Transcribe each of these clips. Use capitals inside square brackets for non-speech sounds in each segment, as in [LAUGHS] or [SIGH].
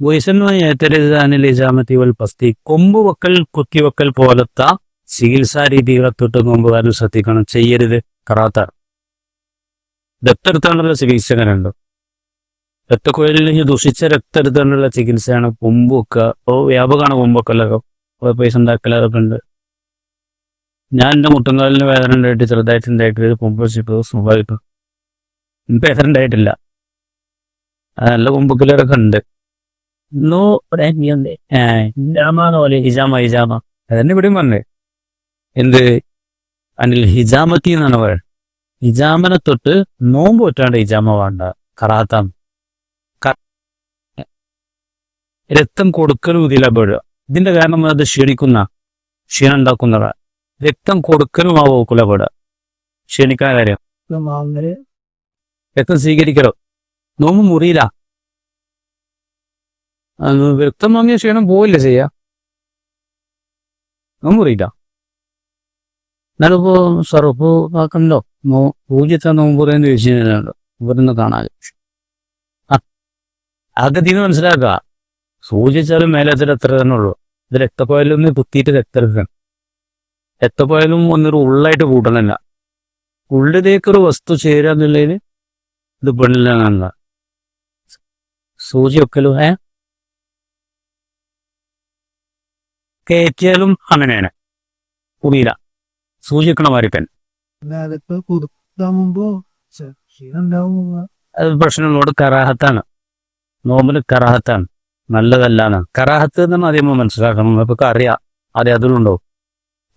വൈസന്മായി ഏറ്റരുതാനിൽ ഇജാമത്തി വൽ പസ്തി. കൊമ്പ് വെക്കൽ കുത്തിവെക്കൽ പോലത്തെ ചികിത്സാ രീതികളെ തൊട്ട് നോമ്പുകാരും ശ്രദ്ധിക്കണം. ചെയ്യരുത്. കറാത്ത. രക്തെടുത്താണ്ടുള്ള ചികിത്സ അങ്ങനെയുണ്ട് രക്തക്കുഴലിൽ ഈ ദുഷിച്ച രക്തെടുത്താണ്ടുള്ള ചികിത്സയാണ് കൊമ്പ് വെക്കുക അപ്പോൾ വ്യാപകമാണ് കൊമ്പ് വെക്കലൊക്കെ. പൈസ ഉണ്ടാക്കലൊക്കെ ഉണ്ട്. ഞാൻ എന്റെ മുട്ടങ്കാലിന് വേദന ഉണ്ടായിട്ട് ചെറുതായിട്ട് ഉണ്ടായിട്ട് കൊമ്പ് വെച്ചിട്ട് സ്വാഭാവികം വേദന ഉണ്ടായിട്ടില്ല. നല്ല കൊമ്പക്കലൊക്കെ ഉണ്ട്. നോ ഹിജാമാന്ന് പോലെ ഹിജാമ ഹിജാമ അതന്നെ ഇവിടെ പറഞ്ഞേ. എന്ത്? അനിൽ ഹിജാമത്തി എന്നാണ് പറയുന്നത്. ഹിജാമനെ തൊട്ട് നോമ്പ് ഒറ്റാണ്ട് ഹിജാമ വേണ്ട. കറാത്താം രക്തം കൊടുക്കലും ഇതിലപ്പെടുക ഇതിന്റെ കാരണം അത് ക്ഷീണിക്കുന്ന ക്ഷീണം ഉണ്ടാക്കുന്നതാ രക്തം കൊടുക്കലും ആ പോക്കുലപ്പെടുക ക്ഷീണിക്കാൻ കാര്യം. രക്തം സ്വീകരിക്കലോ? നോമ്പ് മുറിയില്ല രക്തം വാങ്ങിയ ക്ഷീണം പോവില്ല ചെയ്യാ? ഒന്നും അറിയില്ല എന്നാലിപ്പോ ഇപ്പോ ആക്കണ്ടോ? നോ പൂജ്യത്തെ നോമ്പ് പറയുന്നത് ചോദിച്ചു കഴിഞ്ഞാൽ ഇവരൊന്ന് കാണാൻ അതൊക്കെ തീരെ മനസ്സിലാക്കുക. സൂചിച്ചാലും മേലത്തിൽ എത്ര തന്നെ ഉള്ളൂ. ഇത് രക്തപ്പോയാലും കുത്തിയിട്ട് രക്തം രക്തപ്പോയാലും ഒന്നൊരു ഉള്ളായിട്ട് കൂട്ടണല്ല. ഉള്ളിലേക്കൊരു വസ്തു ചേരാന്നുള്ളതിന് ഇത് പെണ്ണില്ല സൂചി ഒക്കെ ഏ കയറ്റിയാലും അങ്ങനെയാണ്. പുതിയില. സൂചിക്കണ ക്ഷീണം ഉണ്ടാവുമ്പോ അത് പ്രശ്നങ്ങളോട് കറാഹത്താണ്. നോമ്പിന് കറാഹത്താണ്. നല്ലതല്ലാണ് കറാഹത്ത് എന്ന് പറഞ്ഞാൽ ആദ്യം മനസ്സിലാക്കണം. നമുക്ക് അറിയാം. അതെ അതിലുണ്ടോ?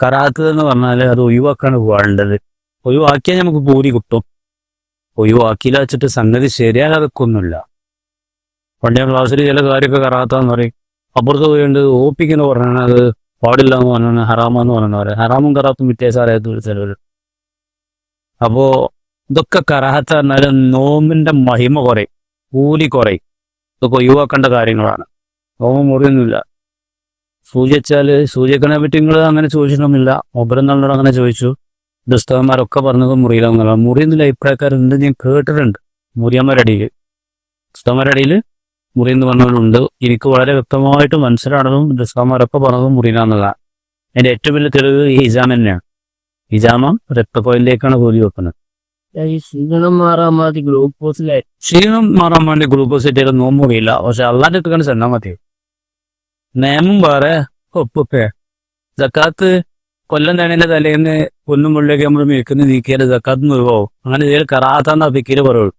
കറാഹത്ത് എന്ന് പറഞ്ഞാൽ അത് ഒഴിവാക്കാണ് വേണ്ടത്. ഒഴിവാക്കിയാൽ നമുക്ക് പൂരി കിട്ടും. ഒഴിവാക്കിയില്ല വെച്ചിട്ട് സംഗതി ശരിയാകാതൊക്കൊന്നുമില്ല പണ്ടേ ക്ലാസ്സിൽ ചില കാര്യമൊക്കെ കറാത്താന്ന് പറയും. അപ്പുറത്ത് പോയിട്ട് ഓപ്പിക്കുന്ന പറഞ്ഞാൽ അത് പാടില്ല എന്ന് പറഞ്ഞാൽ ഹറാമെന്ന് പറഞ്ഞവരെ ഹറാമും കറാത്തും വ്യത്യാസം അറിയാത്ത ചിലവർ അപ്പോ ഇതൊക്കെ കറാത്ത എന്നാലും നോമ്പിന്റെ മഹിമ കുറയും കൂലി കുറയും. ഇതൊക്കെ ഒഴിവാക്കേണ്ട കാര്യങ്ങളാണ്. നോമ്പ് മുറിയൊന്നുമില്ല. സൂചിച്ചാൽ സൂചിക്കണെ പറ്റി നിങ്ങൾ അങ്ങനെ ചോദിച്ചിട്ടൊന്നുമില്ല. ഒബരം നല്ലോണം അങ്ങനെ ചോദിച്ചു. ദുസ്തകന്മാരൊക്കെ പറഞ്ഞത് മുറിയില്ല എന്നുള്ള മുറിയുന്നില്ല അഭിപ്രായക്കാരുണ്ട് ഞാൻ കേട്ടിട്ടുണ്ട്. മുറിയന്മാരടിയിൽ പുസ്തകന്മാരടിയിൽ മുറി എന്ന് പറഞ്ഞവരുണ്ട് എനിക്ക് വളരെ വ്യക്തമായിട്ട് മനസ്സിലാണതും ഡിസ്കാമാരൊക്കെ പറഞ്ഞതും മുറിയിലാന്നുള്ളതാണ് എന്റെ ഏറ്റവും വലിയ തെളിവ് ഈ ഹിജാം തന്നെയാണ്. ഹിജാമ രക്തക്കോയിലേക്കാണ് കൂലി വെക്കുന്നത്. ക്ഷീണം മാറാൻ മതി ഗ്ലൂക്കോസിലെ ക്ഷീണം മാറാൻ വേണ്ടി ഗ്ലൂക്കോസ് ഇട്ടാലും നോമ്പുകയില്ല പക്ഷെ അള്ളാന്റെ അടുത്ത് ചെന്നാൽ മതി നിയമം വേറെ. ഒപ്പൊക്കെ ജക്കാത്ത് കൊല്ലം തണേന്റെ തലേന്ന് പൊന്നും മുള്ളിലേക്ക് നമ്മൾ മേക്കുന്ന നീക്കിയാൽ ജക്കാത്ത് നിർവാവും അങ്ങനെ ഇതിൽ കറാത്താന്ന് അപ്പിക്കൽ പറയുള്ളൂ.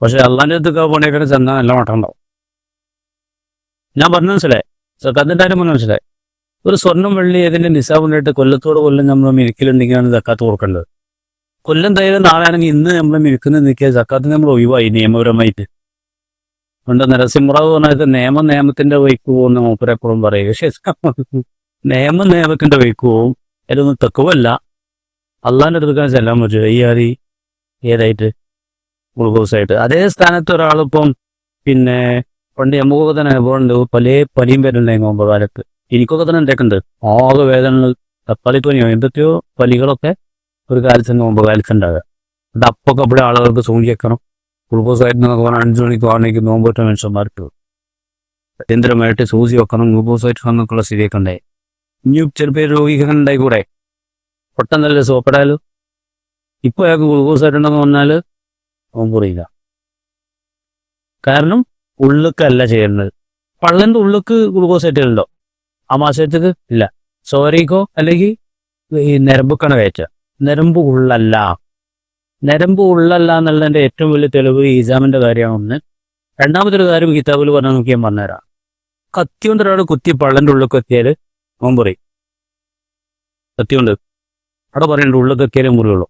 പക്ഷെ അള്ളാന്റെ അടുത്ത് പണിയൊക്കെ ചെന്നാൽ നല്ല മട്ടം ഉണ്ടാവും. ഞാൻ പറഞ്ഞു മനസ്സിലായി? സക്കാത്തിന്റെ കാര്യം പറഞ്ഞു മനസ്സിലായി? ഒരു സ്വർണം വെള്ളി ഏതിന്റെ ഉണ്ടായിട്ട് കൊല്ലത്തോട് കൊല്ലം നമ്മൾ മിനുക്കിലുണ്ടെങ്കിലാണ് സക്കാത്ത് കൊടുക്കേണ്ടത്. കൊല്ലം തൈര് നാളെയാണെങ്കിൽ ഇന്ന് നമ്മൾ മിനുക്കുന്ന നിൽക്കിയ ജക്കാത്ത് നമ്മൾ ഒഴിവായി നിയമപരമായിട്ട്. അതുകൊണ്ട് നരസിംഹറാവ് പറഞ്ഞത് നിയമ നിയമത്തിന്റെ വഴിക്ക് പോകുന്ന മൂപ്പരെപ്പോഴും പറയുക പക്ഷേ [LAUGHS] നിയമ നിയമത്തിന്റെ വഴിക്ക് പോവും അതിലൊന്നും തെക്കുവല്ല. അള്ളാന്റെ അടുക്കാൻ ചെല്ലാൻ പറ്റുമോ? ഈ ആരി? ഏതായിട്ട്? ഗ്ലൂക്കോസായിട്ട്. അതേ സ്ഥാനത്ത് ഒരാളിപ്പം പിന്നെ പണ്ട് നമുക്കൊക്കെ തന്നെ അനുഭവമുണ്ട് പല പനിയും വരുന്നുണ്ടായിരുന്നു നോമ്പ് കാലത്ത്. എനിക്കൊക്കെ തന്നെ ഉണ്ടായിട്ടുണ്ട് ആകെ വേദനകൾ തക്കാളിപ്പനിയോ എന്തൊക്കെയോ പലികളൊക്കെ ഒരു കാലത്ത് നോമ്പ് കാലത്ത് ഉണ്ടാകുക അത് അപ്പൊക്കെ അവിടെ ആളുകൾക്ക് സൂചിക്കണം ഗ്ലൂക്കോസ് ആയിട്ട് എന്നൊക്കെ പറഞ്ഞാൽ അഞ്ചു മണിക്ക് ആണെങ്കിൽ നോമ്പ് പറ്റുന്ന മനുഷ്യന്മാർക്ക്. അടിയന്തരമായിട്ട് സൂചി വെക്കണം. ഗ്ലൂക്കോസ് ആയിട്ട് വന്നൊക്കെയുള്ള സ്ഥിതിയൊക്കെ ഉണ്ടായി. ഇനി ചിലപ്പോൾ രോഗികൾ ഉണ്ടായി കൂടെ പെട്ടെന്നല്ലേ സോപ്പെടാലോ ഇപ്പൊ അയാൾക്ക് ഗ്ലൂക്കോസ് ആയിട്ടുണ്ടെന്ന് പറഞ്ഞാൽ നോമ്പ് അറിയില്ല കാരണം ഉള്ളുക്കല്ല ചെയ്യുന്നത് പള്ളന്റെ ഉള്ളുക്ക് ഗ്ലൂക്കോസ് ഏറ്റുണ്ടോ ആ മാസത്തേക്ക് ഇല്ല. സോറിക്കോ അല്ലെങ്കിൽ ഈ നരമ്പുക്കാണ് കയറ്റുക? നരമ്പ് ഉള്ളല്ല. നരമ്പ് ഉള്ളല്ല എന്നുള്ളതിന്റെ ഏറ്റവും വലിയ തെളിവ് ഈസാമിന്റെ കാര്യമാണ് ഒന്ന്. രണ്ടാമത്തെ ഒരു കാര്യം കിതാബിൽ പറഞ്ഞാൽ നോക്കി ഞാൻ പറഞ്ഞുതരാം. കത്തി ഒരാൾ കുത്തി പള്ളന്റെ ഉള്ളിൽ എത്തിയാൽ അവൻ പറയും. കത്തി അവിടെ പറയുന്നുണ്ട് ഉള്ളിൽ മുറിയുള്ളൂ.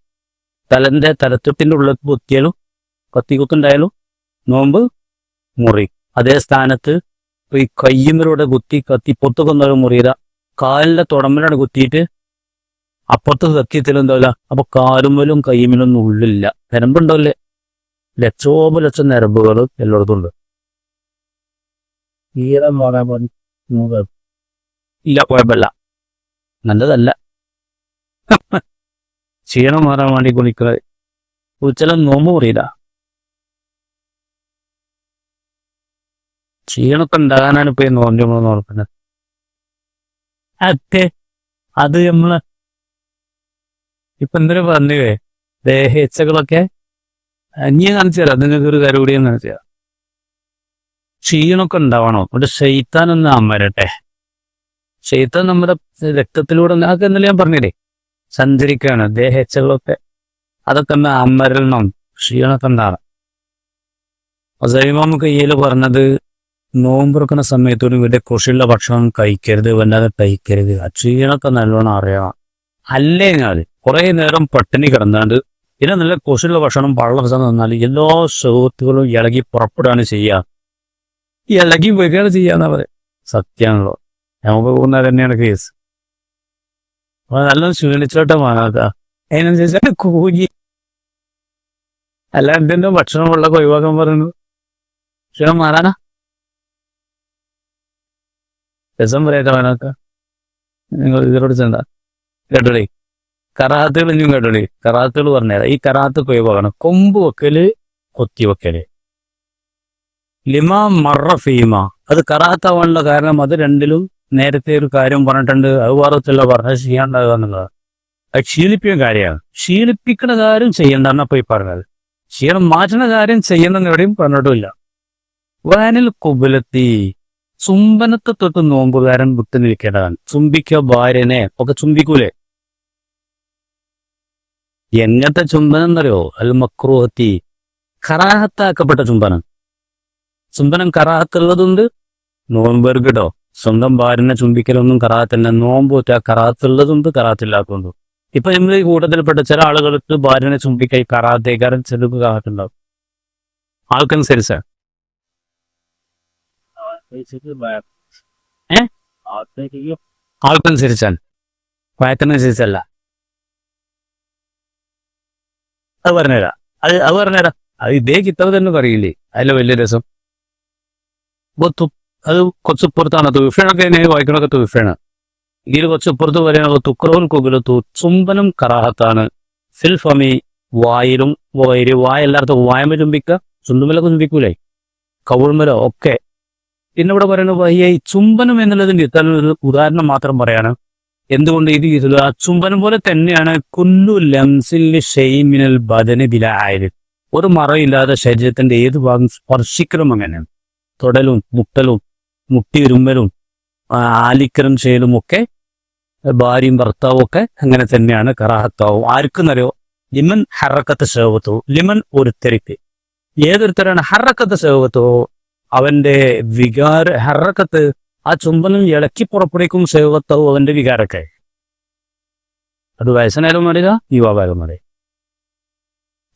തലന്റെ തലത്തൊട്ടിന്റെ ഉള്ളിൽ കുത്തിയാലും കത്തി കുത്തുണ്ടായാലും നോമ്പ് മുറി. അതേ സ്ഥാനത്ത് ഈ കയ്യുമ്മലൂടെ കുത്തി കത്തി പുറത്ത് കൊന്നൊരു മുറിയില്ല കാലിന്റെ തുടമ്പിലാണ് കുത്തിയിട്ട് അപ്പുറത്ത് സത്യത്തിലെന്താവില്ല അപ്പൊ കാലുമലും കയ്യുമലും ഉള്ളില്ല നരമ്പുണ്ടാവില്ലേ ലക്ഷോപ ലക്ഷം നരമ്പുകൾ എല്ലായിടത്തും ഉണ്ട്. ഇല്ല കുഴപ്പമില്ല. നല്ലതല്ല. ക്ഷീണം മാറാൻ വേണ്ടി കുളിക്കുന്നത് ഉച്ചല നോമ്പ് മുറിയില്ല ക്ഷീണമൊക്കെ ഉണ്ടാകാനാണ് ഇപ്പൊ നോമ്പ് നമ്മൾ നോക്കുന്നത് അതെ. അത് നമ്മൾ ഇപ്പൊ എന്തൊരു പറഞ്ഞേ ദേഹേച്ഛകളൊക്കെ അന്യ കാണിച്ചു തരാം. നിങ്ങൾക്ക് ഒരു കാര്യം കൂടി ഞാൻ കാണിച്ചു തരാം. ക്ഷീണമൊക്കെ ഉണ്ടാവണം. ഒരു ശൈത്താനൊന്ന് അമരട്ടെ. ശൈത്താൻ നമ്മുടെ രക്തത്തിലൂടെ അതൊക്കെ എന്നല്ല ഞാൻ പറഞ്ഞില്ലേ? സഞ്ചരിക്കുകയാണ് ദേഹേച്ഛകളൊക്കെ അതൊക്കെ ഒന്ന് അമരണം. ക്ഷീണമൊക്കെ ഉണ്ടാവണം. അസൈമാമ കയ്യിൽ പറഞ്ഞത് നോമ്പുറക്കുന്ന സമയത്തൊരു വലിയ കൃഷിയുള്ള ഭക്ഷണം കഴിക്കരുത് വല്ലാതെ കഴിക്കരുത്. ക്ഷീണമൊക്കെ നല്ലോണം അറിയണം അല്ലേ ഞാൻ കുറെ നേരം പട്ടിണി കിടന്നാണ്ട് ഇതിനെ നല്ല കൃഷിയുള്ള ഭക്ഷണം പള്ള തന്നാൽ എല്ലാ സുഹൃത്തുക്കളും ഇളകി പുറപ്പെടുകയാണ് ചെയ്യുക ഇളകി വരികയാണ് ചെയ്യാന്നാ പറയാം. സത്യമാണല്ലോ നമുക്ക് പോകുന്ന തന്നെയാണ് കേസ് അപ്പൊ നല്ല ക്ഷീണിച്ചോട്ടെ വാങ്ങാത്ത അതിനനുസരിച്ച് കൂലി. അല്ല എന്തെങ്കിലും ഭക്ഷണം ഉള്ള ഒഴിവാക്കാൻ പറയുന്നു. ക്ഷീണം മാറാനാ? രസം പറയാ വാങ്ങാക്ക നിങ്ങൾ ഇതിലോട് ചെണ്ട കേട്ടോളി കറാത്തുകൾ ഇനിയും കേട്ടോളി കറാത്തുകൾ പറഞ്ഞാൽ ഈ കറാത്ത് ഒഴിവാക്കണം കൊമ്പ് വെക്കൽ കൊത്തി വെക്കൽ. ലിമാ മറ ഫീമ. അത് കറാത്താവാനുള്ള കാരണം അത് രണ്ടിലും നേരത്തെ ഒരു കാര്യം പറഞ്ഞിട്ടുണ്ട്. അത് വേറെത്തില്ല പറഞ്ഞത് ചെയ്യാണ്ടാകുക എന്നുള്ളതാണ്. അത് ശീലിപ്പിക്കുന്ന കാര്യമാണ്. ശീലിപ്പിക്കുന്ന കാര്യം ചെയ്യണ്ടെന്ന് പോയി പറഞ്ഞത്. ക്ഷീണം മാറ്റുന്ന കാര്യം ചെയ്യണമെന്ന് എവിടെയും പറഞ്ഞിട്ടില്ല വാനിൽ കുബലത്തി. ചുംബനത്തെ തൊട്ട് നോമ്പുകാരൻ വിട്ടു നിൽക്കേണ്ടതാണ് ചുംബിക്കോ ഭാര്യനെ ഒക്കെ ചുംബിക്കൂലേ? എങ്ങനത്തെ ചുംബനം എന്നറിയോ? അൽ മക്രോഹത്തി. കറാഹത്താക്കപ്പെട്ട ചുംബനം. ചുംബനം കറാഹത്തുള്ളതുണ്ട്? നോമ്പെറുകിടോ സ്വന്തം ഭാര്യനെ ചുംബിക്കലൊന്നും കറാഹത്തല്ല. നോമ്പൂറ്റ കറാഹത്തുള്ളതുണ്ട് കറാഹത്തില്ലാത്തതുണ്ട്. ഇപ്പൊ നമ്മൾ ഈ കൂട്ടത്തിൽപ്പെട്ട ചില ആളുകൾക്ക് ഭാര്യനെ ചുംബിക്കായി കറാത്തേക്കാരൻ ചെറുപ്പ് കറാഹത്തുണ്ടാവും. ആൾക്കനുസരിച്ച. ഏ? ആൾക്കനുസരിച്ചാൽ വയക്കനുസരിച്ചല്ല അത് പറഞ്ഞുതരാം അത് അത് പറഞ്ഞുതരാം അത് ഇതേ കിത്തവ് തന്നെ പറയില്ലേ അതിലെ വലിയ രസം ഇപ്പൊ തു- അത് കൊച്ചുപ്പുറത്താണ് തുഫേണൊക്കെ വായിക്കണൊക്കെ തുഫേണ് ഇതിൽ കൊച്ചുപ്പുറത്ത് പറയുന്നത് തുക്രോൽ കുകിലത്തു ചുംബനം കറാഹത്താണ് സിൽഫമി വായിലും വയര് വായ എല്ലായിടത്തും വായമ ചുംബിക്ക ചുണ്ടുമലൊക്കെ ചുംബിക്കൂലേ കവിൾമലോ ഒക്കെ പിന്നെ ഇവിടെ പറയുന്നത് ഈ ചുംബനം എന്നുള്ളതിന്റെ ഇത്തരം ഒരു ഉദാഹരണം മാത്രം പറയാണ്. എന്തുകൊണ്ട് ഇത് ഇതിൽ ആ ചുംബനം പോലെ തന്നെയാണ് കുന്നു ലംസിൽ ഷെയ്മിനൽ ബദന ബില ആയത് ഒരു മറയില്ലാതെ ശരീരത്തിന്റെ ഏത് ഭാഗം സ്പർശിക്കലും അങ്ങനെയാണ്. തൊടലും മുട്ടലും മുട്ടി ഉരുമ്പലും ആലിക്കലും ചെയ്യലും ഒക്കെ ഭാര്യയും ഭർത്താവും ഒക്കെ അങ്ങനെ തന്നെയാണ് കറാഹത്താവും. ആർക്കെന്നറിയോ? ലിമൻ ഹറക്കത്ത് സേവത്തോ ലിമൻ ഒരുത്തരിക്ക് ഏതൊരുത്തരാണ് ഹറക്കത്ത് സേവത്തോ അവന്റെ വികാര ഹറക്കത്ത് ആ ചുംബനം ഇളക്കി പുറപ്പെടുവിക്കും സേവത്തവും അവന്റെ വികാരക്കെ. അത് വയസ്സനായാലും മറിയ യുവാവായാലും മറിയ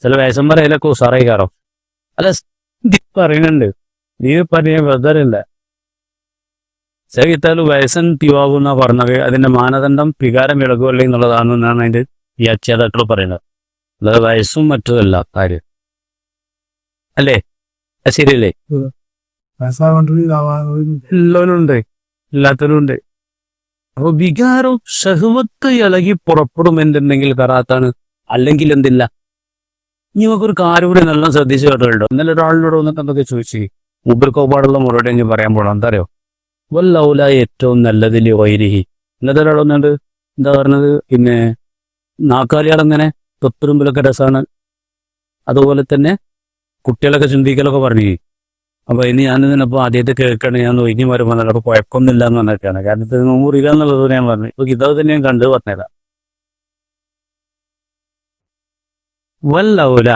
ചില വയസ്സന്മാർ അതിലൊക്കെ ഉസാറായിക്കാറോ അല്ല പറയുന്നുണ്ട്. നീ പറഞ്ഞ വെറുതല്ല ചെകിത്താൽ വയസ്സൻ യുവാവ് എന്നാ പറഞ്ഞത്. അതിന്റെ മാനദണ്ഡം വികാരം ഇളകുമല്ലേ എന്നുള്ളതാണെന്നാണ് അതിന്റെ വ്യാഖ്യാതാക്കൾ പറയുന്നത്. അല്ലാതെ വയസ്സും മറ്റതല്ല കാര്യം. അല്ലേ? ശരിയല്ലേ? എല്ലാവരും ഇല്ലാത്തവനുണ്ട്. അപ്പൊ വികാരം ഷഹുവത്ത് ഇളകി പുറപ്പെടും എന്തുണ്ടെങ്കിൽ കറാത്താണ് അല്ലെങ്കിൽ എന്തില്ല? നമുക്കൊരു കാര്യം കൂടി നല്ല ശ്രദ്ധിച്ചു കേട്ടോ ഇന്നലെ ഒരാളിനോട് വന്നിട്ട് എന്തൊക്കെ ചോദിച്ചു? കോപാടുള്ള മറുപടി ഞാൻ പറയാൻ പോകണം എന്താ അറിയോ വല്ലൗല ഏറ്റവും നല്ലതിൽ വൈരിഹി ഇന്നത്തെ ഒരാൾ വന്നിട്ട് എന്താ പറഞ്ഞത്? പിന്നെ നാക്കാലിയാളെങ്ങനെ തൊത്തുറുമ്പിലൊക്കെ രസമാണ് അതുപോലെ തന്നെ കുട്ടികളൊക്കെ ചിന്തിക്കലൊക്കെ പറഞ്ഞു അപ്പൊ ഇനി ഞാൻ ആദ്യത്തെ കേൾക്കണം. ഞാൻ ഇനി വരുമ്പോൾ അപ്പൊ കുഴപ്പമൊന്നുമില്ല എന്ന് പറഞ്ഞിട്ടാണ് കാരണം ഇത് നൂറില്ല എന്നുള്ളത് ഞാൻ പറഞ്ഞു. ഇപ്പൊ ഇതത് തന്നെ ഞാൻ കണ്ടു പറഞ്ഞുതരാം. വല്ലൗല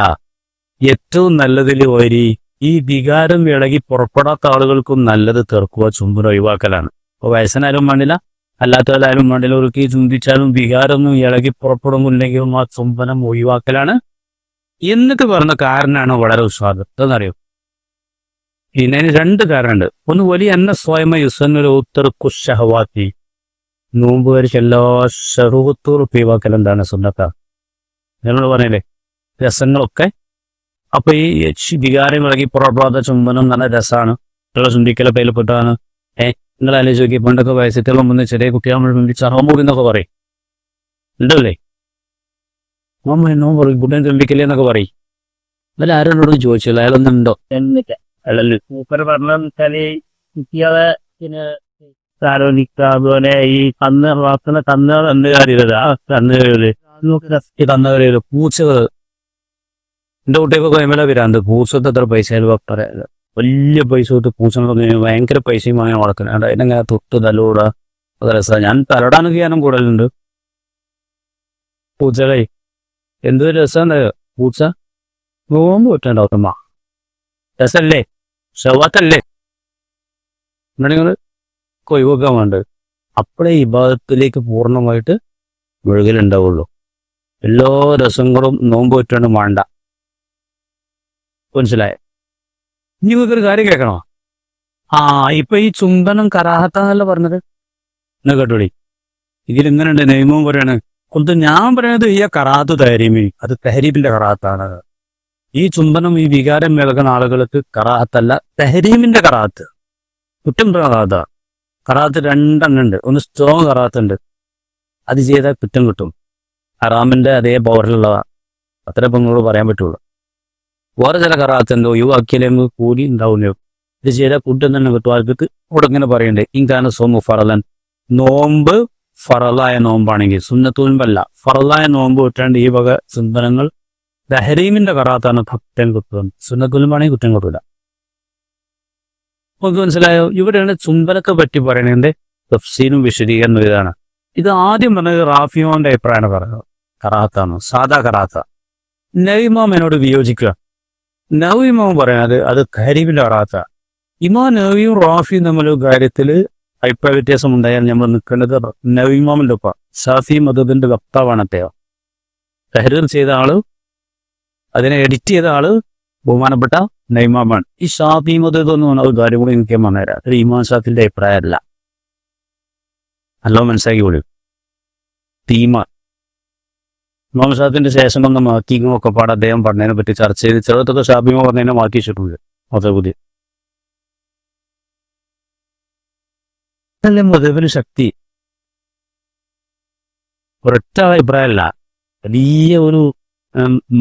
ഏറ്റവും നല്ലതിൽ ഓരി ഈ വികാരം ഇളകി പുറപ്പെടാത്ത ആളുകൾക്കും നല്ലത് തീർക്കുക ചുമ്പിന് ഒഴിവാക്കലാണ്. അപ്പൊ വയസ്സനായാലും വേണ്ടില്ല അല്ലാത്തവരായാലും വേണ്ടില്ല ഒരുക്കി ചിന്തിച്ചാലും വികാരമൊന്നും ഇളകി പുറപ്പെടുന്നില്ലെങ്കിലും ആ ചുംബനം ഒഴിവാക്കലാണ്. എന്നിട്ട് പറഞ്ഞ കാരണമാണ് വളരെ ഉസ്വാദം. എന്തെന്നറിയോ പിന്നെ അതിന് രണ്ട് കാരണമുണ്ട്. ഒന്ന് വലിയ എന്ന സ്വയമ യുസന്നൊരു ഉത്തർക്കു നോമ്പ് നോമ്പുകാർക്ക് എല്ലാ ഷഹുവത്തോറും ഒഴിവാക്കൽ എന്താണ് സുന്നത്ത? നിങ്ങൾ പറഞ്ഞില്ലേ? രസങ്ങളൊക്കെ. അപ്പൊ ഈ വികാരം ഇളകി പുറപ്പെടാത്ത ചുംബനം നല്ല രസമാണ് കുട്ടികളെ ചുംബിക്കലെ പേലപ്പെട്ടാണ് ഏഹ് നിങ്ങൾ ആലോചിച്ച് നോക്കി പണ്ടൊക്കെ വയസ്സത്തിൽ മുമ്പ് ചെറിയ കുട്ടികൾ മുമ്പിൽ ചറമൂടി എന്നൊക്കെ പറയും. ഉണ്ടല്ലേ? നോമ്പ് നോമ്പ് പറയും കുട്ടൻ ചുംബിക്കല്ലേ എന്നൊക്കെ പറയും. എന്നാലും ആരോടോട് ചോദിച്ചില്ല അയാളൊന്നും ഉണ്ടോ? എന്നിട്ട് സൂപ്പർ മൂപ്പര് വെച്ചാൽ കുട്ടികളെ പിന്നെ അതുപോലെ ഈ കന്ന് വളർത്തുന്ന കന്ന് കന്നുകാലികൾ ആ കന്നുകളിൽ അതൊക്കെ പൂച്ചകൾ. എന്റെ കുട്ടിയൊക്കെ കൈമല വരാണ്ട് പൂച്ചത്തെ എത്ര പൈസ പറയാ വലിയ പൈസ കൊടുത്ത് പൂച്ചകളൊക്കെ ഭയങ്കര പൈസയും വാങ്ങി വളർക്കുന്നത് അതിനങ്ങനെ തൊട്ട് തലൂട രസമാണ് ഞാൻ തലടാനൊക്കെ ഞാനും കൂടുതലുണ്ട്. പൂച്ചകളെ എന്തൊരു രസം പൂച്ച നോമ്പ് പറ്റണ്ടാവുത്തമ്മ രസല്ലേ? ഷവാത്തല്ലേ നിങ്ങൾ കൊയ്വൊക്കെ വേണ്ടത്. അപ്പോഴേ ഈ ഭാഗത്തിലേക്ക് പൂർണമായിട്ട് മുഴുകലുണ്ടാവുള്ളൂ. എല്ലാ രസങ്ങളും നോമ്പ് പറ്റാണ്ട് വേണ്ട മനസ്സിലായ? ഇനി നിങ്ങൾക്കൊരു കാര്യം കേൾക്കണോ? ആ ഇപ്പൊ ഈ ചുംബനം കരാഹത്താന്നല്ല പറഞ്ഞത്? എന്നാ കേട്ടോടി. ഇതിൽ എങ്ങനെയുണ്ട് നിയമവും പറയാണ് കൊണ്ട് ഞാൻ പറയുന്നത് ഈ കറാത്ത് തഹരീമി അത് തഹരീബിന്റെ കറാത്താണ് ഈ ചുംബനം ഈ വികാരം മേൽക്കുന്ന ആളുകൾക്ക് കറാഹത്തല്ല തെഹരീമിന്റെ കറാത്ത് കുറ്റം കറാത്ത കറാത്ത് രണ്ടെണ്ണം ഉണ്ട്. ഒന്ന് സ്ട്രോങ് കറാത്ത് ഉണ്ട്. അത് ചെയ്താൽ കുറ്റം കിട്ടും. ഹറാമിന്റെ അതേ പവറിലുള്ള അത്ര ഇപ്പം നിങ്ങളോട് പറയാൻ പറ്റുള്ളൂ. വേറെ ചില കറാത്ത് എന്തോ ഒഴിവാക്കിയാലേ നമുക്ക് കൂലി ഉണ്ടാവില്ല ഇത് ചെയ്താൽ കുറ്റം തന്നെ കിട്ടും. ആൾക്ക് ഇവിടെ ഇങ്ങനെ പറയണ്ടേ. ഇങ്കാന സോമു ഫറലൻ. നോമ്പ് ഫറലായ നോമ്പാണെങ്കിൽ സുന്നത്തൂൻപല്ല ഫറലായ നോമ്പ് കിട്ടാണ്ട് ഈ വക സുന്ദരങ്ങൾ ദഹരീമിന്റെ കറാത്താണ് കുറ്റം കിട്ടുന്നത് സുന്നത്തുൽമാണെങ്കിൽ കുറ്റം കൊടുക്കില്ല നമുക്ക് മനസ്സിലായോ? ഇവിടെയാണ് ചുംബനത്തെ പറ്റി പറയുന്നതിന്റെ തഫ്സീനും വിശദീകരണം ഇതാണ്. ഇത് ആദ്യം പറഞ്ഞത് റാഫിയോന്റെ അഭിപ്രായമാണ് പറയുന്നത്. കറാത്താണ് സാദാ കറാത്ത. നവിമാം എന്നോട് വിയോജിക്കുക. നവിമാം പറയുന്നത് അത് ഖരീബിന്റെ കറാത്ത. ഇമാ നവിയും റാഫിയും തമ്മിൽ കാര്യത്തിൽ അഭിപ്രായ വ്യത്യാസം ഉണ്ടായാൽ നമ്മൾ നിൽക്കേണ്ടത് നവിമാമിന്റെ ഒപ്പം ഷാഫി മതത്തിന്റെ വക്താവാണ് അദ്ദേഹം. തഹരീർ ചെയ്ത ആൾ അതിനെ എഡിറ്റ് ചെയ്ത ആൾ ബഹുമാനപ്പെട്ട നൈമാമാണ് ഈ ഷാഫി എന്ന് പറഞ്ഞ ഒരു കാര്യം കൂടി എനിക്ക് പറഞ്ഞുതരാം. ഒരു ഇമാം ഷാഫിന്റെ അഭിപ്രായമല്ല. നല്ലോ മനസ്സിലാക്കി കൂടി തീമ. ഇമാം ഷാഫിന്റെ ശേഷം വന്ന മാക്കിങ്ങും ഒക്കെ പാടെ അദ്ദേഹം പറഞ്ഞതിനെ പറ്റി ചർച്ച ചെയ്ത് ചെറുത്തൊക്കെ ഷാഫിമോ പറഞ്ഞതിനെ മാക്കി വെച്ചിട്ടുണ്ട്. അതെ പുതിയ. മതബിന് ശക്തി. ഒരൊറ്റ അഭിപ്രായമല്ല. വലിയ ഒരു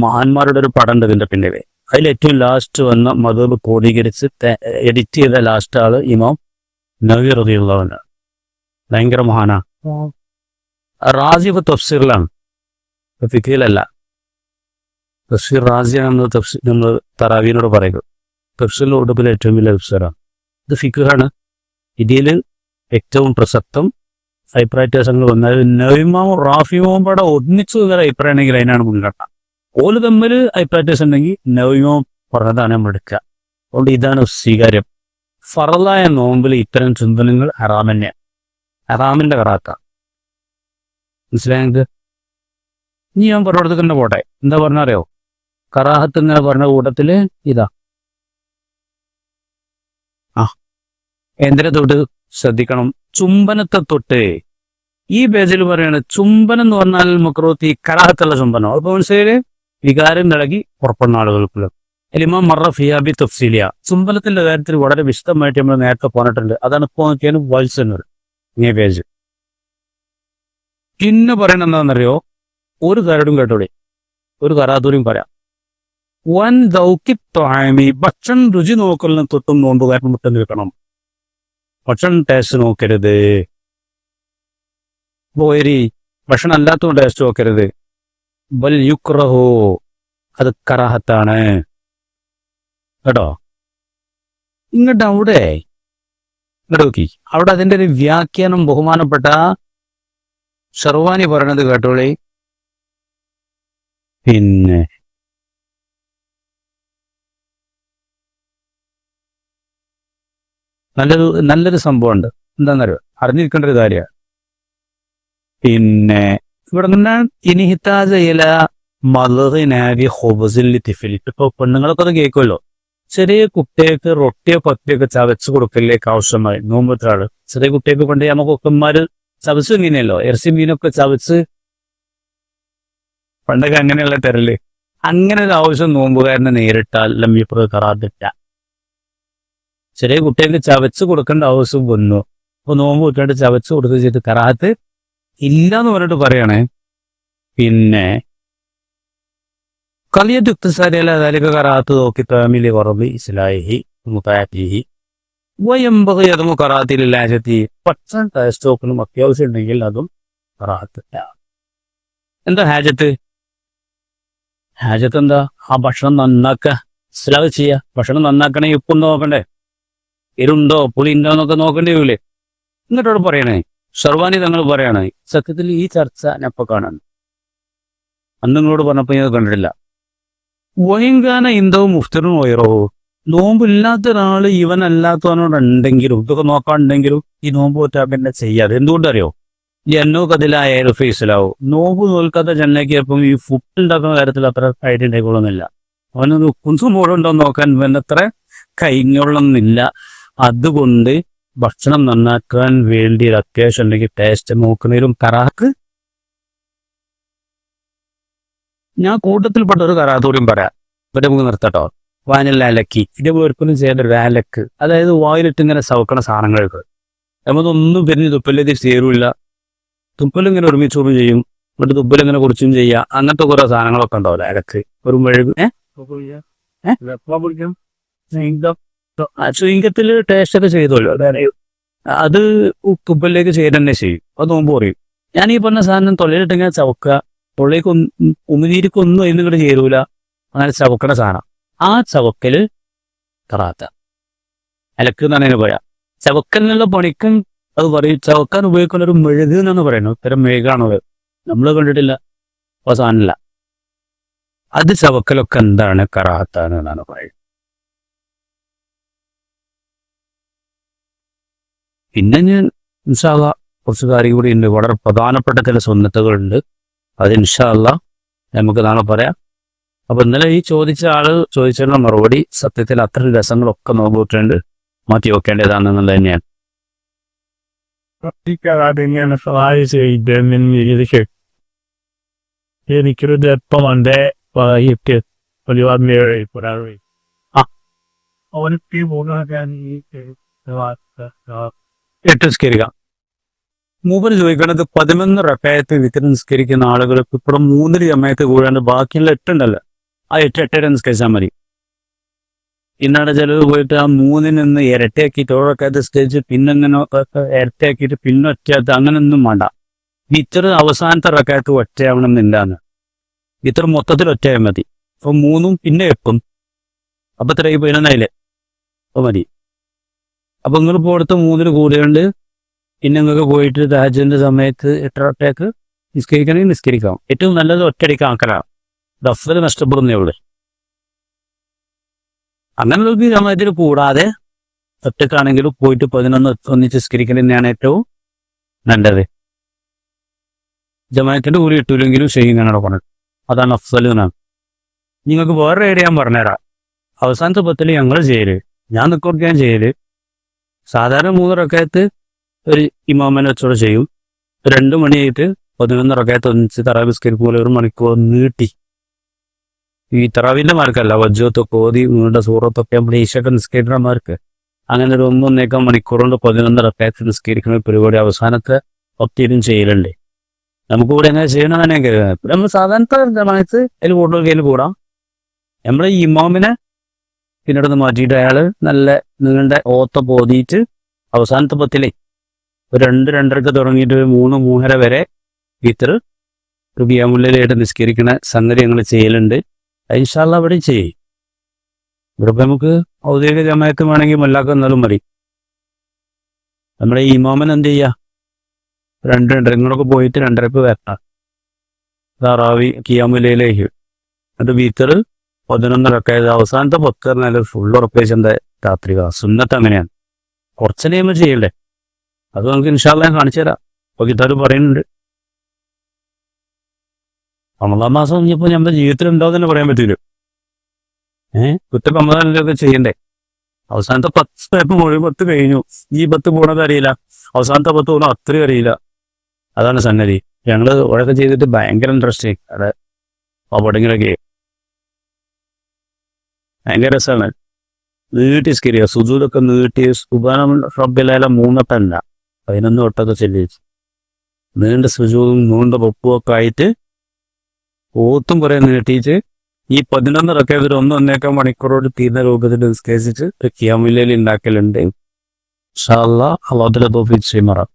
മഹാന്മാരുടെ ഒരു പടം ഇതിന്റെ പിന്നിലെ. അതിൽ ഏറ്റവും ലാസ്റ്റ് വന്ന മതബ് ക്രോഡീകരിച്ച് എഡിറ്റ് ചെയ്ത ലാസ്റ്റ് ആൾ ഇമാം നവി റതിയുള്ളവനാണ് ഭയങ്കര മഹാനാ. റാജീവ് തഫ്സീറിലാണ്. ഫിഖിലല്ല. തഫ്സീർ റാസിയാണെന്ന് തഫ്സീർ നമ്മൾ തറാവീനോട് പറയുന്നത് തഫ്സീറിൽ ഒടുപ്പിൽ ഏറ്റവും വലിയ തഫ്സീറാണ് ഇത് ഫിഖാണ് ഇന്ത്യയിൽ ഏറ്റവും പ്രസക്തം അഭിപ്രായവ്യത്യാസങ്ങൾ വന്നാൽ നവിമാവും റാഫിമാവും പാടെ ഒന്നിച്ചു അഭിപ്രായമാണെങ്കിൽ അതിനാണ് മുൻഗണന. ഓൽ തമ്മിൽ അഭിപ്രായവ്യത്യാസം ഉണ്ടെങ്കിൽ നവയോ പ്രധാനം എടുക്കുക. അതുകൊണ്ട് ഇതാണ് സ്വീകാര്യം. ഫറലായ നോമ്പിൽ ഇത്തരം ചിന്തനങ്ങൾ ഹറാമന്നെ ഹറാമിന്റെ കറാത്ത. മനസ്സിലായത്? ഇനി ഞാൻ പറഞ്ഞിടത്ത് തന്നെ പോട്ടെ. എന്താ പറഞ്ഞറിയോ കറാഹത്ത് എന്ന് പറഞ്ഞ കൂട്ടത്തിൽ ഇതാ. ആ. എന്തിനെ തൊട്ട് ശ്രദ്ധിക്കണം? ചുംബനത്തെ തൊട്ട്. ഈ പേജിൽ പറയാണ് ചുംബനം എന്ന് പറഞ്ഞാൽ മക്രോത്തി കറാഹത്തുള്ള ചുംബനം. അപ്പൊ മനസ്സിലായി വികാരം നൽകി പുറപ്പെടുന്ന ആളുകൾക്കുള്ളത്. എലിമ മറ ഫിയാബി തഫ്സീലിയ. സുംബലത്തിന്റെ കാര്യത്തിൽ വളരെ വിശദമായിട്ട് നമ്മൾ നേരത്തെ പറഞ്ഞിട്ടുണ്ട്. അതാണ് ഇപ്പോൾ നോക്കിയാലും വത്സ് എന്ന് പറയും. ഈ പേജ്. പിന്നെ പറയണത് എന്താണെന്നറിയോ? ഒരു കരടും കേട്ടോടെ. ഒരു കരാതൂരും പറയാം. വൻ ദൗക്കി ത്വാമി ഭക്ഷണം രുചി നോക്കലിന് തൊട്ടും നോമ്പുകാരൻ മുട്ടെന്ന് നിൽക്കണം ഭക്ഷണം ടേസ്റ്റ് നോക്കരുത്. പോയരി ഭക്ഷണം അല്ലാത്ത ടേസ്റ്റ് നോക്കരുത്. ബൽ അത് കറാഹത്താണ്. കേട്ടോ? ഇങ്ങോട്ട് അവിടെ. നോക്കി. അവിടെ അതിന്റെ ഒരു വ്യാഖ്യാനം ബഹുമാനപ്പെട്ട ഷർവാനി പറയണത് കേട്ടോളി. പിന്നെ. നല്ലൊരു നല്ലൊരു സംഭവമുണ്ട്. എന്താണെന്നറിയോ? അറിഞ്ഞിരിക്കേണ്ട ഒരു കാര്യമാണ്. പിന്നെ. ഇവിടെ നിന്ന് ഇനിഹിത്താജയില മലറിനാവി ഹൊബസിൽ തിഫിലി ഇപ്പൊ പെണ്ണുങ്ങളൊക്കെ അത് കേൾക്കുമല്ലോ. ചെറിയ കുട്ടികൾക്ക് റൊട്ടിയോ പത്തിയൊക്കെ ചവച്ചു കൊടുക്കലേക്ക് ആവശ്യമായി. നോമ്പത്രാൾ ചെറിയ കുട്ടികൾക്ക് പണ്ട് നമുക്ക് ഒക്കന്മാര് ചവച്ചു മീനല്ലോ ഇറച്ചി മീനൊക്കെ ചവച്ച് പണ്ടൊക്കെ അങ്ങനെയുള്ള തരൽ. അങ്ങനെ ഒരു ആവശ്യം നോമ്പുകാരനെ നേരിട്ടാൽ ലംബിപ്പുറ കറാതില്ല ചെറിയ കുട്ടികൾക്ക് ചവച്ച് കൊടുക്കേണ്ട ആവശ്യം വന്നു. അപ്പൊ നോമ്പ് കുട്ടികളുടെ ചവച്ച് കൊടുക്കുക ചെയ്ത് കറാത്ത് ഇല്ല എന്ന് പറഞ്ഞിട്ട് പറയണേ. പിന്നെ കളിയത്ത് കറാത്ത് നോക്കി തമിലി കുറവ് ഇസ്ലാഹി മുത്താഹി വയമ്പക യതമു കറാത്തിൽ സ്റ്റോക്കിനും അത്യാവശ്യം ഉണ്ടെങ്കിൽ അതും കറാത്ത്. എന്താ ഹാജത്ത്? ഹാജത്ത് എന്താ? ആ ഭക്ഷണം നന്നാക്ക. സ്ലാവ് ചെയ്യുക ഭക്ഷണം നന്നാക്കണേ ഉപ്പും നോക്കണ്ടേ? എരുണ്ടോ? പുളി ഉണ്ടോ എന്നൊക്കെ നോക്കേണ്ടി വരില്ലേ എന്നിട്ടോട് പറയണേ ഷർവാനി തങ്ങൾ പറയാണ് സത്യത്തിൽ ഈ ചർച്ച ഇപ്പൊ കാണാൻ അന്ന് നിങ്ങളോട് പറഞ്ഞപ്പോ ഞാൻ കണ്ടിട്ടില്ല. വൈങ്കാന ഇന്ദവും മുഫ്തനും ഓയറോ നോമ്പില്ലാത്ത ഒരാൾ ഇവനല്ലാത്തവനോടുണ്ടെങ്കിലും ഇതൊക്കെ നോക്കാണ്ടെങ്കിലും ഈ നോമ്പ് പറ്റാൻ പിന്നെ ചെയ്യാതെ എന്തുകൊണ്ടറിയോ? എന്നോ കതിലായ ഫേസിലാവും നോമ്പ് നോൽക്കാത്ത ജനലേക്ക് ചിലപ്പം ഈ ഫുഡ് ഉണ്ടാക്കുന്ന കാര്യത്തിൽ അത്ര ഐഡിയ ഉണ്ടായിക്കൊള്ളുന്നില്ല. അവനൊന്ന് കുഞ്ചും പോടുണ്ടോ നോക്കാൻ ഇവനത്ര കഴിഞ്ഞോളന്നില്ല അതുകൊണ്ട് ഭക്ഷണം നന്നാക്കാൻ വേണ്ടി ഒരു അത്യാവശ്യം ഉണ്ടെങ്കിൽ ടേസ്റ്റ് നോക്കുന്നതിലും കറാക്ക് ഞാൻ കൂട്ടത്തിൽപ്പെട്ട ഒരു കറാത്തോടും പറയാം. ഇവരെ നമുക്ക് നിർത്തട്ടോ. വാനില അലക്കി. ഇത് ഒരിക്കലും ചെയ്യേണ്ട ഒരു അലക്ക്. അതായത് വായിലിട്ട് ഇങ്ങനെ സവക്കണ സാധനങ്ങൾക്ക്. നമ്മളൊന്നും പിരിഞ്ഞ് തുപ്പലേക്ക് ചേരൂല്ല. തുപ്പലിങ്ങനെ ഒരുമിച്ച് ഒന്നും ചെയ്യും. എന്നിട്ട് തുപ്പൽ ഇങ്ങനെ കുറിച്ചും ചെയ്യുക അങ്ങനത്തെ കുറെ സാധനങ്ങളൊക്കെ ഉണ്ടാവില്ല അലക്ക്? ഒരു മെഴുക് ചുയിങ്കത്തിൽ ടേസ്റ്റ് ഒക്കെ ചെയ്തോളൂ അതായത് അത് കുപ്പലിലേക്ക് ചെയ്ത് തന്നെ ചെയ്യും. അത് നോമ്പ് പറയും. ഞാൻ ഈ പറഞ്ഞ സാധനം തൊള്ളയിലിട്ടിങ്ങനെ ചവക്കുക തൊള്ളേക്ക് ഉമിനീരിക്കൊന്നും അതിന് ഇങ്ങോട്ട് ചേരൂല അങ്ങനെ ചവക്കണ സാധനം. ആ ചവക്കൽ കറാത്ത അലക്ക് എന്നാണ് അതിന് പറയാ. ചവക്കലിനുള്ള പണിക്കൻ അത് പറയും ചവക്കാൻ ഉപയോഗിക്കുന്ന ഒരു മെഴുക് എന്നാണ് പറയുന്നത്. ഇത്തരം മെഴുകാണത് നമ്മൾ കണ്ടിട്ടില്ല. അവസാനമില്ല അത് ചവക്കലൊക്കെ എന്താണ് കറാത്ത എന്നാണ് പറയുന്നത്. പിന്നെ ഞാൻ ഇൻഷാല്ല കുറച്ച് കാര്യം കൂടി ഉണ്ട് വളരെ പ്രധാനപ്പെട്ട ചില സുന്നത്തുകളുണ്ട്. അത് ഇൻഷാല്ല നമുക്ക് നാളെ പറയാം. അപ്പൊ ഇന്നലെ ഈ ചോദിച്ച ആൾ ചോദിച്ചതിനുള്ള മറുപടി സത്യത്തിൽ അത്ര രസങ്ങളൊക്കെ നോക്കിയിട്ടുണ്ട്. മാറ്റി വെക്കേണ്ടതാണെന്നുള്ളത് തന്നെയാണ്. എനിക്കൊരു ദപ്പമുണ്ട് എട്ട് നിസ്കരിക്കാം. മൂപ്പര് ചോദിക്കണത് പതിനൊന്ന് റക്കായത്ത് വിത്തിരി നിസ്കരിക്കുന്ന ആളുകൾക്ക് ഇപ്പുറം മൂന്നര സമയത്ത് കൂടാണ്ട് ബാക്കിയുള്ള എട്ടുണ്ടല്ലോ. ആ എട്ട് എട്ടര നിസ്കരിച്ചാൽ മതി. ഇന്നാടെ ചിലവ് പോയിട്ട് ആ മൂന്നിൽ നിന്ന് ഇരട്ടയാക്കിയിട്ട് ഓരോക്കാത്ത നിസ്കരിച്ച് പിന്നെങ്ങനെ ഇരട്ടയാക്കിയിട്ട് പിന്നെ ഒറ്റയാത്ത അങ്ങനെയൊന്നും വേണ്ട. ഇത്ര അവസാനത്തെ റക്കായത്ത് ഒറ്റയാവണം എന്നില്ലാന്ന്. ഇത്ര മൊത്തത്തിൽ ഒറ്റയാൽ മതി. അപ്പൊ മൂന്നും പിന്നെ എട്ടും. അപ്പൊ ഇത്രയും പതിനൊന്നായില്ലേ? അപ്പൊ മതി. അപ്പൊ നിങ്ങൾ ഇപ്പോൾ അടുത്ത മൂന്നിൽ കൂടിയുണ്ട് പിന്നെ നിങ്ങൾക്ക് പോയിട്ട് രാജ്യന്റെ സമയത്ത് എട്ടരട്ടേക്ക് നിസ്കരിക്കണമെങ്കിൽ നിസ്കരിക്കാം. ഏറ്റവും നല്ലത് ഒറ്റയടിക്ക് ആക്കലാണ്. ദഫൽ നഷ്ടപ്പെടുന്നേ ഉള്ളൂ. അങ്ങനെയുള്ള സമയത്തിൽ കൂടാതെ ഒറ്റക്കാണെങ്കിലും പോയിട്ട് പതിനൊന്ന് ഒന്നിച്ച് നിസ്കരിക്കൽ തന്നെയാണ് ഏറ്റവും നല്ലത്. ജമായത്തിന്റെ കൂലി ഇട്ടില്ലെങ്കിലും ചെയ്യുന്നതാണ് പറഞ്ഞത് അതാണ് അഫ്സൽ എന്നാണ്. നിങ്ങൾക്ക് വേറെ ഏരിയ ഞാൻ പറഞ്ഞുതരാം. അവസാനത്തെ പത്തിൽ ഞങ്ങൾ ചെയ്യൽ. ഞാൻ നിൽക്കുകയാണ് ചെയ്യൽ സാധാരണ മൂന്ന് റക്കയത്ത് ഒരു ഇമാമനെ വെച്ചോടെ ചെയ്യും. രണ്ട് മണിയായിട്ട് പതിനൊന്ന് റക്കയത്ത് ഒന്നിച്ച് തറാവി പോലെ ഒരു മണിക്കൂർ നീട്ടി. ഈ തറാവിന്റെ മാർക്കല്ല വജ്ജത്തൊക്കെ ഓതി നിങ്ങളുടെ സൂറത്തൊക്കെ നമ്മുടെ ഈശൊക്കെ നിസ്കരിക്കണമാർക്ക്. അങ്ങനെ ഒരു ഒന്നൊന്നേക്കാൾ മണിക്കൂർ കൊണ്ട് പതിനൊന്ന് റക്കയത്ത് നിസ്കരിക്കുന്ന പരിപാടി അവസാനത്തെ ഒത്തിരി ചെയ്യലുണ്ട്. നമുക്ക് ഇവിടെ എങ്ങനെ ചെയ്യണമെന്ന് തന്നെ കരുതുന്നത്. നമ്മൾ സാധാരണ മനസ്സ് അതിൽ കൂടുതൽ കയ്യിൽ കൂടാം. നമ്മുടെ ഇമാമിനെ പിന്നീട് മാറ്റിയിട്ട് അയാൾ നല്ല നീണ്ട ഓത്ത പോതിയിട്ട് അവസാനത്തെ പത്തിലേ ഒരു രണ്ട് രണ്ടരക്ക് തുടങ്ങിയിട്ട് ഒരു മൂന്ന് മൂന്നര വരെ ഇത്ര റുബിയാമുള്ളിലായിട്ട് നിസ്കരിക്കണ സംഗതി ഞങ്ങൾ ചെയ്യലുണ്ട്. ഇൻഷാല്ല അവിടെ ചെയ്യും. ഇവിടെ നമുക്ക് ഔദ്യോഗിക ജമായത്ത് വേണമെങ്കിൽ മല്ലാക്ക എന്നാലും മതി. നമ്മുടെ ഈ ഇമാമൻ എന്ത് ചെയ്യാ? രണ്ട് രണ്ടര ഇങ്ങോട്ടൊക്കെ പോയിട്ട് രണ്ടരപ്പ് വരണം. താറാവി കിയാമുലയിലേക്ക് അത് വീത്തർ പതിനൊന്നരൊക്കെ അവസാനത്തെ പത്ത് പറഞ്ഞാൽ ഫുൾ ഉറപ്പിച്ചെന്റെ രാത്രി സുന്നത്ത് അങ്ങനെയാണ്. കുറച്ച് നിയമം ചെയ്യണ്ടേ? അത് നമുക്ക് ഇൻഷാല്ല കാണിച്ചു തരാം. ഇപ്പൊ കിട്ടാറ് പറയുന്നുണ്ട്. റമദാൻ മാസം കഴിഞ്ഞപ്പോ നമ്മുടെ ജീവിതത്തിൽ ഉണ്ടോ തന്നെ പറയാൻ പറ്റില്ല ഏഹ് കുറ്റ റമദാനിലൊക്കെ ചെയ്യണ്ടേ? അവസാനത്തെ പത്ത് സ്റ്റെപ്പ് മുഴുവൻ പത്ത് കഴിഞ്ഞു. ഈ പത്ത് പോണത് അറിയില്ല. അവസാനത്തെ പത്ത് പോകണം അത്രയും അറിയില്ല. അതാണ് സംഗതി. ഞങ്ങൾ ഉഴക്കെ ചെയ്തിട്ട് ഭയങ്കര ഇൻട്രസ്റ്റ് അവിടെ അവിടെങ്കിലൊക്കെ ഭയങ്കര രസമാണ്. നീട്ടി സ്കിരിയ സുജൂദൊക്കെ നീട്ടി സുബാനം റബ്ബിലാല മൂന്നട്ടല്ല. പതിനൊന്ന് തൊട്ടൊക്കെ ചെല്ലിച്ചു. നീണ്ട സുജൂതും നീണ്ട പൊപ്പും ഒക്കെ ആയിട്ട് ഓത്തും കുറെ നീട്ടിയിട്ട് ഈ പതിനൊന്ന് റക്കേതിൽ ഒന്ന് ഒന്നേക്കാൻ മണിക്കൂറോട് തീർന്ന രൂപത്തിൽ നിസ്കരിച്ചിട്ട് ക്യാമിലയിൽ ഉണ്ടാക്കലുണ്ട്. ഇൻഷാ അല്ലാ അള്ളാഹുത്തിന്റെ തോഫീക്ക് ചെയ്യുമാറാം